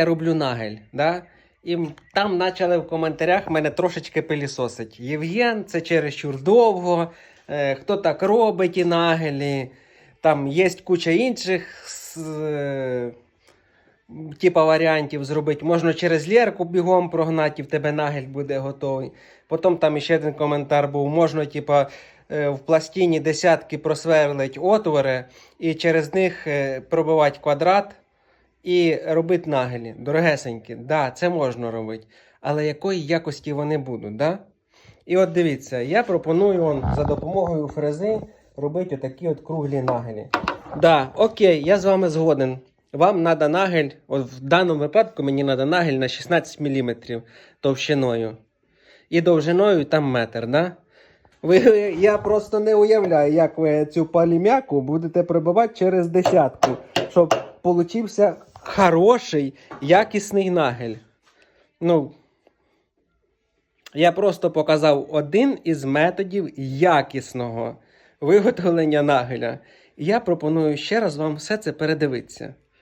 Я роблю нагель, да? І там почали в коментарях мене трошечки пилісосить. Євген, це чересчур довго. Е, хто так робить і нагелі? Там є куча інших е, типа варіантів зробити. Можна через лєрку бігом прогнати, і в тебе нагель буде готовий. Потім там ще один коментар був: можна, типа, е, в пластині десятки просверлить отвори і через них е, пробивати квадрат і робити нагелі. Дорогесенькі, да, це можна робити. Але якої якості вони будуть, да? І от дивіться, я пропоную он, за допомогою фрези робити отакі от круглі нагелі. Да, окей, я з вами згоден. Вам треба нагель, от в даному випадку мені треба нагель на 16 мм товщиною. І довжиною там метр, да? Ви, я просто не уявляю, як ви цю палім'яку будете пробивати через десятку, щоб получився хороший, якісний нагель. Ну, я просто показав один із методів якісного виготовлення нагеля. І я пропоную ще раз вам все це передивитися.